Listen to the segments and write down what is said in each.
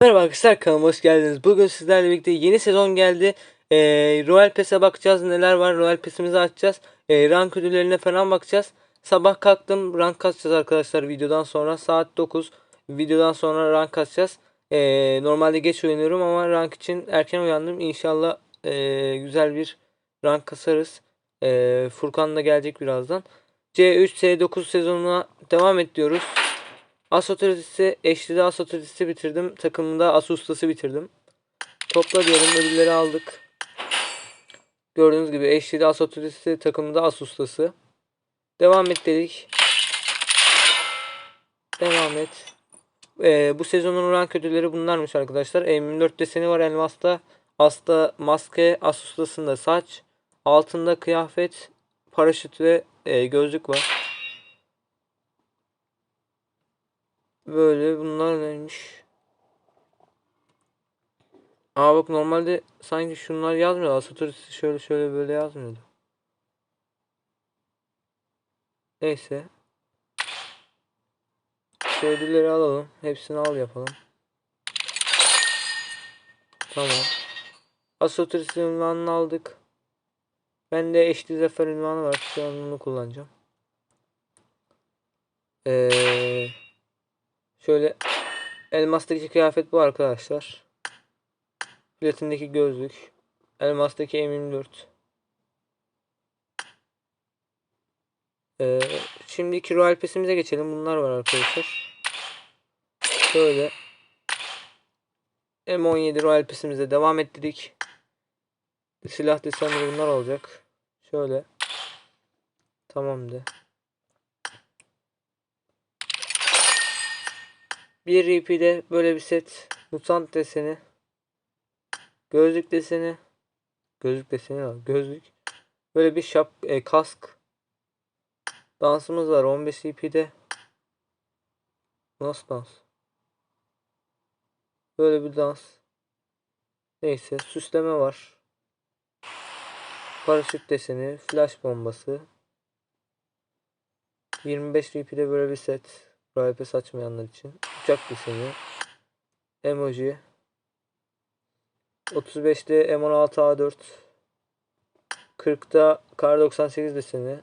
Merhaba arkadaşlar kanalıma hoş geldiniz. Bugün sizlerle birlikte yeni sezon geldi. Ee, Royal Pass'e bakacağız neler var. Royal Pass'imizi açacağız. Ee, rank ödüllerine falan bakacağız. Sabah kalktım rank kasacağız arkadaşlar videodan sonra. Saat 9. Videodan sonra rank kasacağız. Ee, normalde geç uyanıyorum ama rank için erken uyandım. İnşallah ee, güzel bir rank kasarız. Ee, Furkan da gelecek birazdan. C3 S9 sezonuna devam ediyoruz. As otoritesi, eşlide bitirdim. Takımda as ustası bitirdim. Topla diyelim ödülleri aldık. Gördüğünüz gibi eşlide as otoritesi takımda. Devam et dedik. Devam et. Ee, bu sezonun rank ödülleri bunlarmış arkadaşlar. M24 deseni var elmasta. Asta maske, as ustasında saç. Altında kıyafet, paraşüt ve e, gözlük var. Böyle bunlar neymiş? Aa bak normalde sanki şunlar yazmıyor. Asaturist şöyle şöyle böyle yazmıyordu. Neyse. Şu ödülleri alalım. Hepsini al yapalım. Tamam. Asaturist ünvanını aldık. Bende eşli zafer ünvanı var. Şu an bunu kullanacağım. Eee Şöyle elmastaki kıyafet bu arkadaşlar. Platindeki gözlük. Elmastaki M24. Ee, şimdiki Royal Pass'imize geçelim. Bunlar var arkadaşlar. Şöyle. M17 Royal Pass'imize devam ettirdik. Silah desenleri bunlar olacak. Şöyle. Tamamdır. Bir RP'de böyle bir set. Mutant deseni. Gözlük deseni. Gözlük deseni var. Gözlük. Böyle bir şap e, kask. Dansımız var 15 RP'de. Nasıl dans? Böyle bir dans. Neyse süsleme var. Paraşüt deseni, flash bombası. 25 RP'de böyle bir set. Royal Pass açmayanlar için. Uçak deseni. Emoji. 35'te M16A4. 40'ta Kar 98 deseni.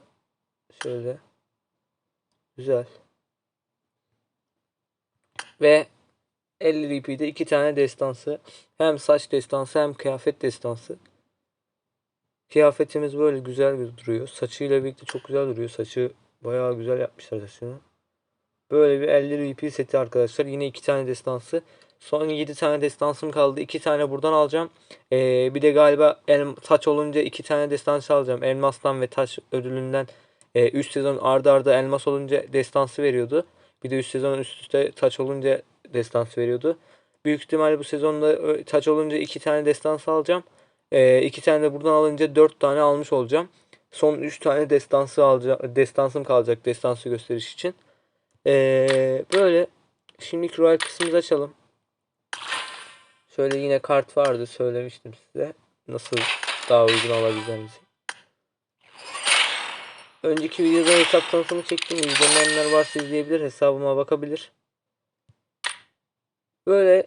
Şöyle. Güzel. Ve 50 RP'de iki tane destansı. Hem saç destansı hem kıyafet destansı. Kıyafetimiz böyle güzel duruyor. Saçıyla birlikte çok güzel duruyor. Saçı bayağı güzel yapmışlar saçını. Böyle bir 50 VP seti arkadaşlar. Yine iki tane destansı. Son 7 tane destansım kaldı. 2 tane buradan alacağım. Ee, bir de galiba el, taç olunca 2 tane destansı alacağım. Elmastan ve taç ödülünden 3 e, sezon ardı arda elmas olunca destansı veriyordu. Bir de 3 sezon üst üste taç olunca destansı veriyordu. Büyük ihtimalle bu sezonda taç olunca 2 tane destansı alacağım. 2 e, tane de buradan alınca 4 tane almış olacağım. Son 3 tane destansı alacağım. Destansım kalacak destansı gösteriş için. Ee, böyle şimdilik Royal kısmımızı açalım. Şöyle yine kart vardı söylemiştim size. Nasıl daha uygun alabileceğimizi. Önceki videoda hesap tanıtımı çektim. İzlemeyenler varsa izleyebilir. Hesabıma bakabilir. Böyle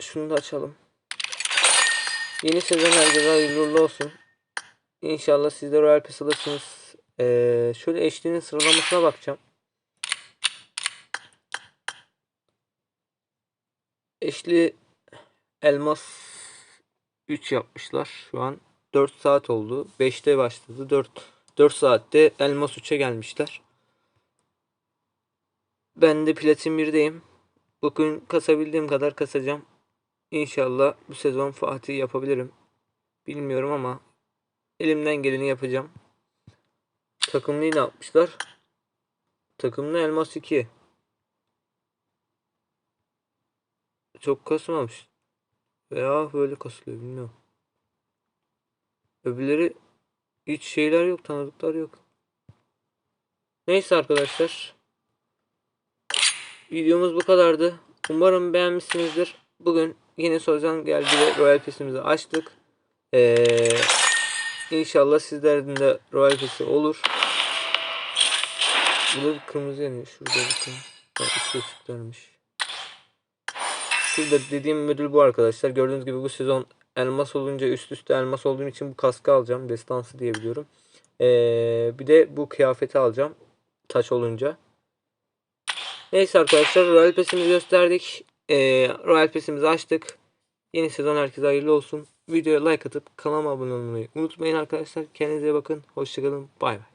şunu da açalım. Yeni sezon herkese hayırlı olsun. İnşallah siz de Royal Pass alırsınız. Ee, şöyle eşliğinin sıralamasına bakacağım. Eşli elmas 3 yapmışlar. Şu an 4 saat oldu. 5'te başladı. 4 4 saatte elmas 3'e gelmişler. Ben de platin 1'deyim. Bugün kasabildiğim kadar kasacağım. İnşallah bu sezon Fatih yapabilirim. Bilmiyorum ama elimden geleni yapacağım. Takımlıyı ne yapmışlar? Takımlı elmas 2. çok kasmamış. Veya böyle kasılıyor bilmiyorum. Öbürleri hiç şeyler yok tanıdıklar yok. Neyse arkadaşlar. Videomuz bu kadardı. Umarım beğenmişsinizdir. Bugün yeni solucan geldi ve Royal Pass'imizi açtık. Ee, inşallah sizlerin de Royal Pass'i olur. Burada bir kırmızı yanıyor. Şurada bakın. Bak üstü ışıklarmış. şurada dediğim ödül bu arkadaşlar. Gördüğünüz gibi bu sezon elmas olunca üst üste elmas olduğum için bu kaskı alacağım. Destansı diye biliyorum. Ee, bir de bu kıyafeti alacağım. Taç olunca. Neyse arkadaşlar Royal Pass'imizi gösterdik. Ee, Royal Pass'imizi açtık. Yeni sezon herkese hayırlı olsun. Videoya like atıp kanalıma abone olmayı unutmayın arkadaşlar. Kendinize bakın. Hoşçakalın. Bay bay.